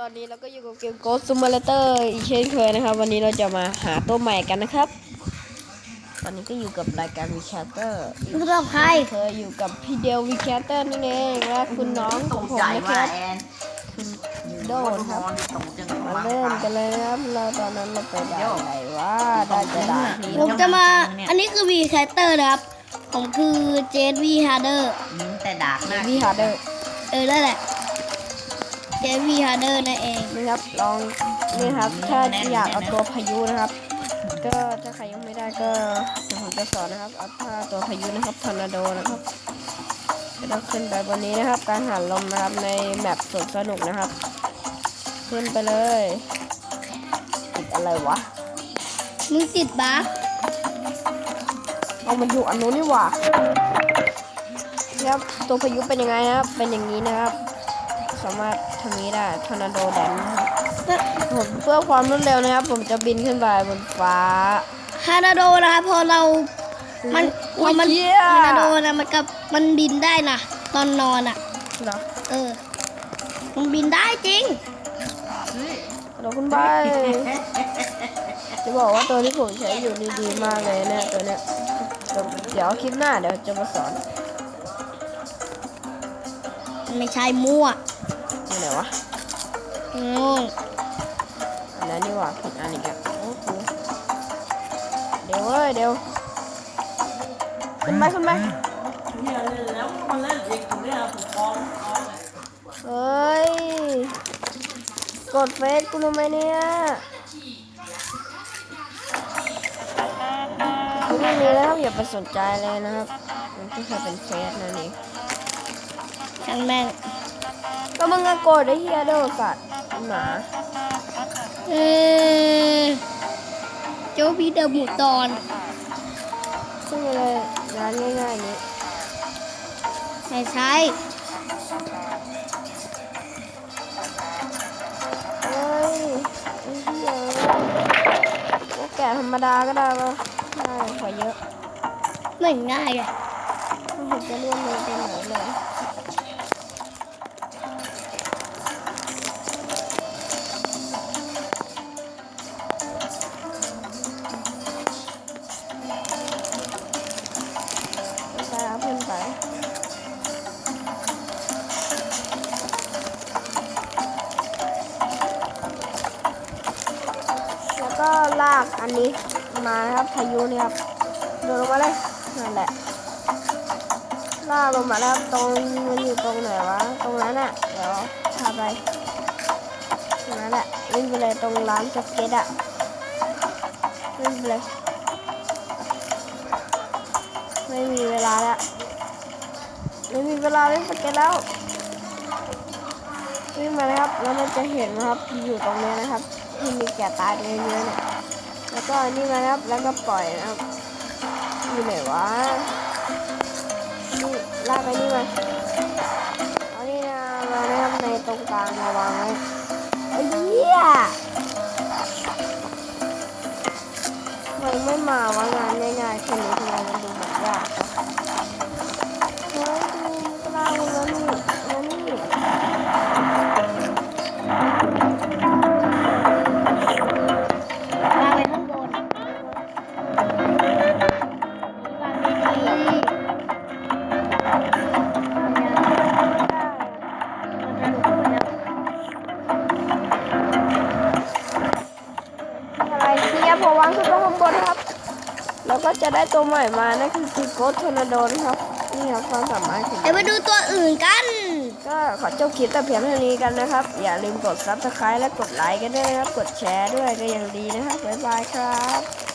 ตอนนี้เราก็อยู่กับเกม Ghost Simulator อีกเช่นเคยนะครับ วันนี้เราจะมาหาตัวใหม่กันนะครับ ตอนนี้ก็อยู่กับรายการ w e c h a t e r มึงกับใครเคยอยู่กับพี่เดล w e c h a t e r นั่นเองและคุณน้องของผมใจนะคว่ารับแอนโดนครับตกจังมาเริ่มกันเลยนะครับเราตอนนั้นเราไปด่านไหนว่าได้จะด่านนี้ผมจะมา อันนี้คือวีแคสเตอร์นะครับ ผมคือเจสวีฮาร์เดอร์อืมแต่ดากหน้าพี่ฮาร์เดอร์เออนั่นแหละ เจสวีฮาร์เดอร์นั่นเองนะครับลองนี่ครับ ถ้าอยากเอาตัวพายุนะครับ ก็ถ้าใครยังไม่ได้ก็เดี๋ยวผมจะสอนนะครับเอาถ้าตัวพายุนะครับทอร์นาโดนะครับจะต้องขึ้นไปบนนี้นะครับ การหันลมนะครับในแมปสวนสนุกนะครับ ขึ้นไปเลยติดอะไรวะมึงติดบั๊กเอามันอยู่อันนู้นนี่หว่านะครับตัวพายุเป็นยังไงนะครับเป็นอย่างนี้นะครับ สามารถทำนี้ได้ทอร์นาโดแดนนะครับผมเพื่อความรวดเร็วนะครับ ผมจะบินขึ้นไปบนฟ้าฮาร์โดนะครับพอเรา มันอุ๊พยอมันเหี้ยฮาร์โดนะมันกับมันบินได้นะตอนนอนอะเหรอเออ มันบินได้จริงเดี๋ยวคุณบายจะบอกว่าตัวที่ผมใช้อยู่นี่ดีมากเลยเนี่ยตัวเนี้ยเดี๋ยวเดี๋ยวคลิปหน้าเดี๋ยวจะมาสอนมันไม่ใช่มั่วอยู่ ไหนวะอืมอันนั้นนี่หว่าผิดอันอีกอะโอ้โหเดี๋ยวเว้ยเดี๋ยวขึ้นไปขึ้นไปเนี่ยเล่นแล้วมันเล่นอีกเนี่ยผมฟ้องฟ้องเลยเฮ้ย กดเฟซกูทำไมเนี่ยคือไม่มีแล้วครับอย่าไปสนใจเลยนะครับ มันก็แค่เป็นเฟซนั่นเองช่างแม่ง ก็มึงก็โกรธไอ้เฮียเด้อสัตว์หมาเออโจบีเดอร์บูตอนซึ่งเลยร้านง่ายๆนี้ไม่ใช่เฮ้ยไอ้เฮียพวกแกะธรรมดาก็ได้ปะได้ขอเยอะ ไม่ง่ายเลยไม่เห็นจะเลื่อนเลยไปไหนเลย ล้วก็ลากอันนี้มาครับพายุนี่ครับโดนลงมาเลยนั่นแหละลากลงมาแล้วตรงมันอยู่ตรงไหนวะตรงนั้นอะเดี๋ยวพาไปตรงนั้นแหละวิ่งไปเลยตรงร้านสเก็ตอะวิ่งไปเลยไม่มีเวลาแล้วไม่มีเวลาเล่นสเก็ตแล้ววิ่งมาเลยครับแล้วมันจะเห็นนะครับอยู่ตรงนี้นะครับที่มีแกะตายเยอะๆเนี่ย แล้วก็นี่มานะครับ แล้วก็ปล่อยนะครับอยู่ไหนวะ ทียบพอวางขึ้นไปข้างบนครับ แล้วก็จะได้ตัวใหม่มานั่นคือคือโกดทอร์นาโดนะครับ นี่ครับความสามารถของเดี๋ยวไปดูตัวอื่นกัน ก็ขอจบคลิปแต่เพียงเท่านี้กันนะครับ อย่าลืมกด subscribe และกดไลค์กันด้วยนะครับ กดแชร์ด้วยก็ยังดีนะครับบ๊ายบายครับ